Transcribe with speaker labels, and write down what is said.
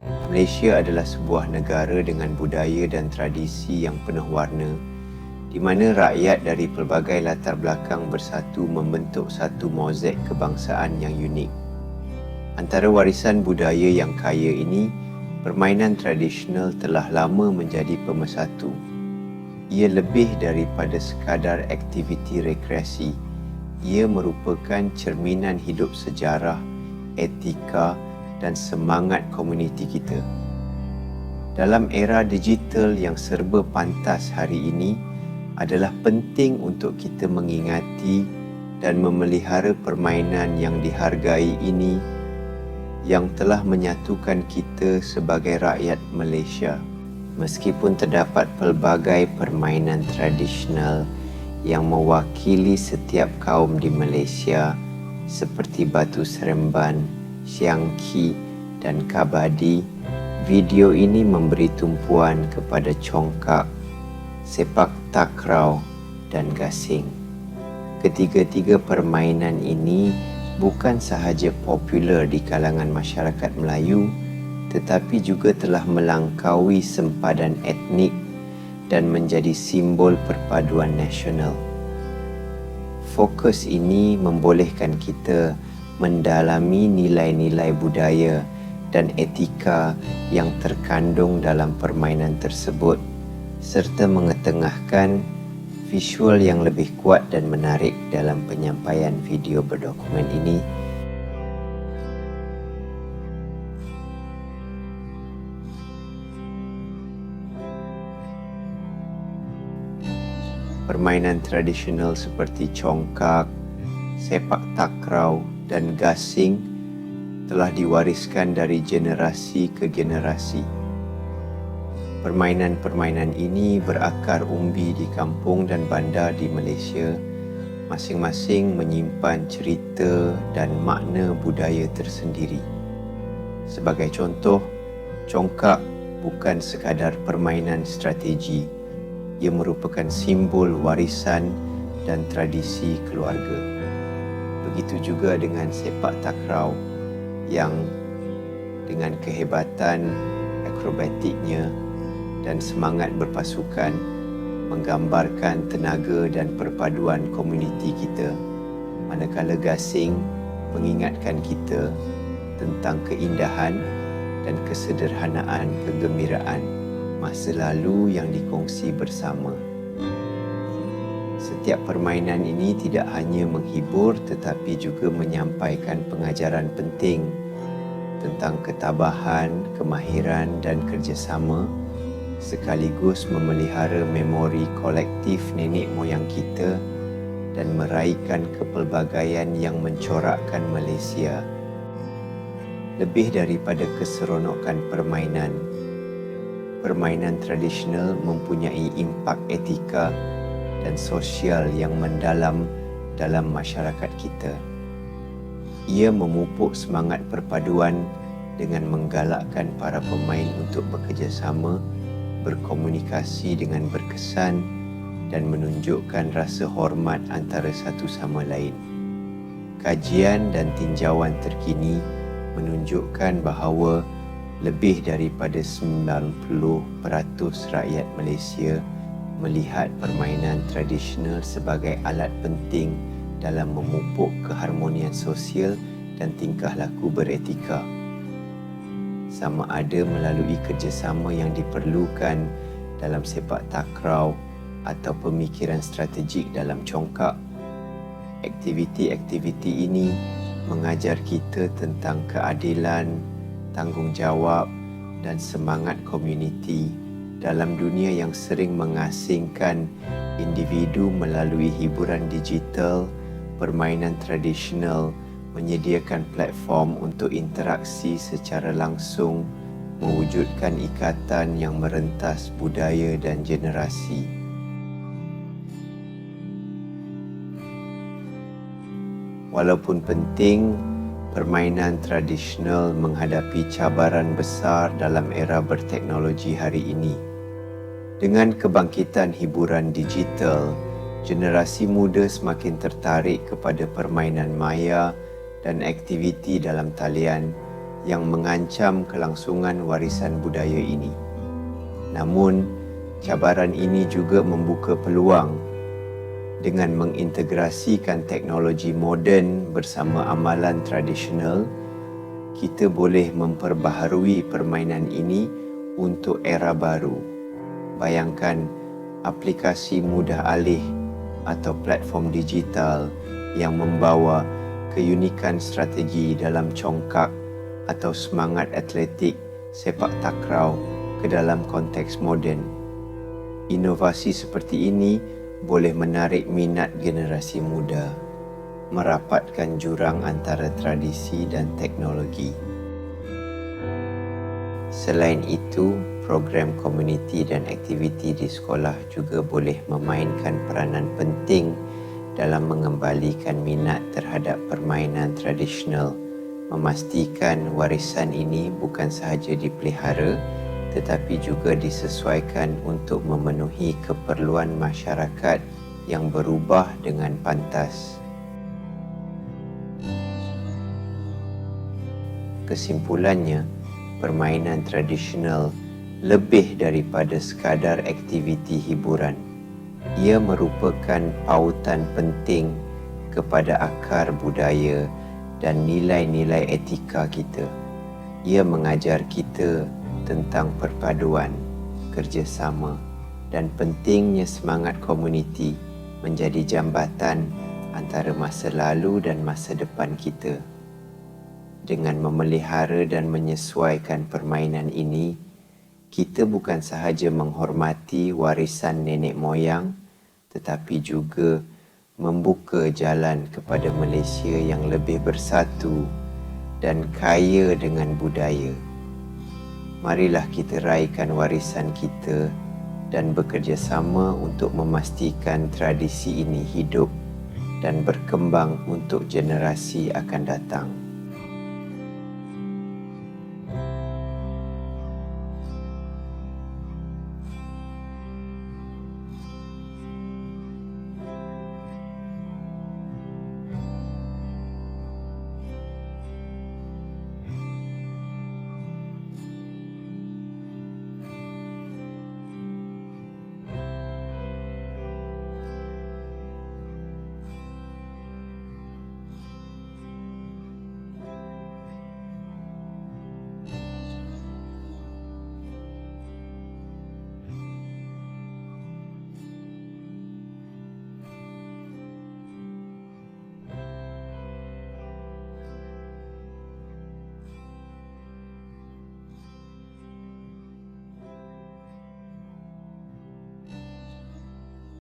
Speaker 1: Malaysia adalah sebuah negara dengan budaya dan tradisi yang penuh warna di mana rakyat dari pelbagai latar belakang bersatu membentuk satu mozaik kebangsaan yang unik. Antara warisan budaya yang kaya ini, permainan tradisional telah lama menjadi pemersatu. Ia lebih daripada sekadar aktiviti rekreasi. Ia merupakan cerminan hidup sejarah, etika dan semangat komuniti kita. Dalam era digital yang serba pantas hari ini, adalah penting untuk kita mengingati dan memelihara permainan yang dihargai ini yang telah menyatukan kita sebagai rakyat Malaysia. Meskipun terdapat pelbagai permainan tradisional yang mewakili setiap kaum di Malaysia seperti batu seremban, siangki dan kabadi, video ini memberi tumpuan kepada congkak sepak takraw dan gasing. Ketiga-tiga permainan ini bukan sahaja popular di kalangan masyarakat Melayu tetapi juga telah melangkaui sempadan etnik dan menjadi simbol perpaduan nasional. Fokus ini membolehkan kita mendalami nilai-nilai budaya dan etika yang terkandung dalam permainan tersebut serta mengetengahkan visual yang lebih kuat dan menarik dalam penyampaian video berdokumen ini. Permainan tradisional seperti congkak, sepak takraw dan gasing telah diwariskan dari generasi ke generasi. Permainan-permainan ini berakar umbi di kampung dan bandar di Malaysia masing-masing menyimpan cerita dan makna budaya tersendiri. Sebagai contoh, congkak bukan sekadar permainan strategi. Ia merupakan simbol warisan dan tradisi keluarga. Begitu juga dengan sepak takraw yang dengan kehebatan akrobatiknya dan semangat berpasukan menggambarkan tenaga dan perpaduan komuniti kita manakala gasing mengingatkan kita tentang keindahan dan kesederhanaan kegembiraan masa lalu yang dikongsi bersama. Setiap permainan ini tidak hanya menghibur tetapi juga menyampaikan pengajaran penting tentang ketabahan, kemahiran dan kerjasama sekaligus memelihara memori kolektif nenek moyang kita dan meraihkan kepelbagaian yang mencorakkan Malaysia. Lebih daripada keseronokan permainan, permainan tradisional mempunyai impak etika dan sosial yang mendalam dalam masyarakat kita. Ia memupuk semangat perpaduan dengan menggalakkan para pemain untuk bekerjasama berkomunikasi dengan berkesan dan menunjukkan rasa hormat antara satu sama lain. Kajian dan tinjauan terkini menunjukkan bahawa lebih daripada 90% rakyat Malaysia melihat permainan tradisional sebagai alat penting dalam memupuk keharmonian sosial dan tingkah laku beretika sama ada melalui kerjasama yang diperlukan dalam sepak takraw atau pemikiran strategik dalam congkak. Aktiviti-aktiviti ini mengajar kita tentang keadilan, tanggungjawab dan semangat komuniti dalam dunia yang sering mengasingkan individu melalui hiburan digital, permainan tradisional menyediakan platform untuk interaksi secara langsung mewujudkan ikatan yang merentas budaya dan generasi. Walaupun penting, permainan tradisional menghadapi cabaran besar dalam era berteknologi hari ini. Dengan kebangkitan hiburan digital, generasi muda semakin tertarik kepada permainan maya dan aktiviti dalam talian yang mengancam kelangsungan warisan budaya ini. Namun, cabaran ini juga membuka peluang dengan mengintegrasikan teknologi moden bersama amalan tradisional, kita boleh memperbaharui permainan ini untuk era baru. Bayangkan aplikasi mudah alih atau platform digital yang membawa keunikan strategi dalam congkak atau semangat atletik sepak takraw ke dalam konteks moden. Inovasi seperti ini boleh menarik minat generasi muda, merapatkan jurang antara tradisi dan teknologi. Selain itu, program komuniti dan aktiviti di sekolah juga boleh memainkan peranan penting dalam mengembalikan minat terhadap permainan tradisional, memastikan warisan ini bukan sahaja dipelihara, tetapi juga disesuaikan untuk memenuhi keperluan masyarakat yang berubah dengan pantas. Kesimpulannya, permainan tradisional lebih daripada sekadar aktiviti hiburan. Ia merupakan pautan penting kepada akar budaya dan nilai-nilai etika kita. Ia mengajar kita tentang perpaduan, kerjasama dan pentingnya semangat komuniti menjadi jambatan antara masa lalu dan masa depan kita. Dengan memelihara dan menyesuaikan permainan ini, kita bukan sahaja menghormati warisan nenek moyang tetapi juga membuka jalan kepada Malaysia yang lebih bersatu dan kaya dengan budaya marilah kita raikan warisan kita dan bekerjasama untuk memastikan tradisi ini hidup dan berkembang untuk generasi akan datang.